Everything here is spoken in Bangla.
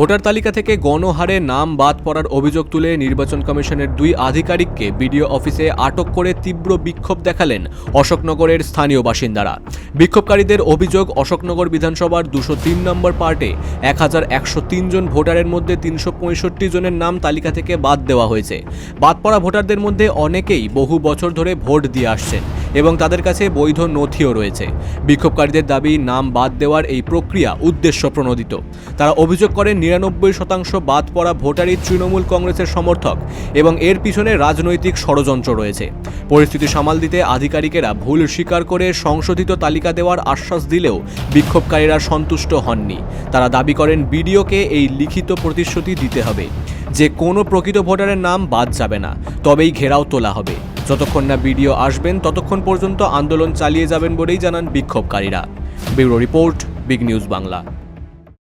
ভোটার তালিকা থেকে গণহারে নাম বাদ পড়ার অভিযোগ তুলে নির্বাচন কমিশনের দুই আধিকারিককে বিডিও অফিসে আটক করে তীব্র বিক্ষোভ দেখালেন অশোকনগরের স্থানীয় বাসিন্দারা। বিক্ষোভকারীদের অভিযোগ, অশোকনগর বিধানসভার দুশো তিন নম্বর পার্টে এক হাজার একশো তিন জন ভোটারের মধ্যে তিনশো পঁয়ষট্টি জনের নাম তালিকা থেকে বাদ দেওয়া হয়েছে। বাদ পড়া ভোটারদের মধ্যে অনেকেই বহু বছর ধরে ভোট দিয়ে আসছেন এবং তাদের কাছে বৈধ নথিও রয়েছে। বিক্ষোভকারীদের দাবি, নাম বাদ দেওয়ার এই প্রক্রিয়া উদ্দেশ্য প্রণোদিত। তারা অভিযোগ করেন নিরানব্বই শতাংশ বাদ পড়া ভোটারই তৃণমূল কংগ্রেসের সমর্থক এবং এর পিছনে রাজনৈতিক ষড়যন্ত্র রয়েছে। পরিস্থিতি সামাল দিতে আধিকারিকেরা ভুল স্বীকার করে সংশোধিত তালিকা দেওয়ার আশ্বাস দিলেও বিক্ষোভকারীরা সন্তুষ্ট হননি। তারা দাবি করেন, বিডিওকে এই লিখিত প্রতিশ্রুতি দিতে হবে। যে কোনো প্রকৃত ভোটারের নাম বাদ যাবে না, তবেই ঘেরাও তোলা হবে। যতক্ষণ না বিডিও আসবেন, ততক্ষণ পর্যন্ত আন্দোলন চালিয়ে যাবেন বলেই জানান বিক্ষোভকারীরা। Bureau report, big news Bangla.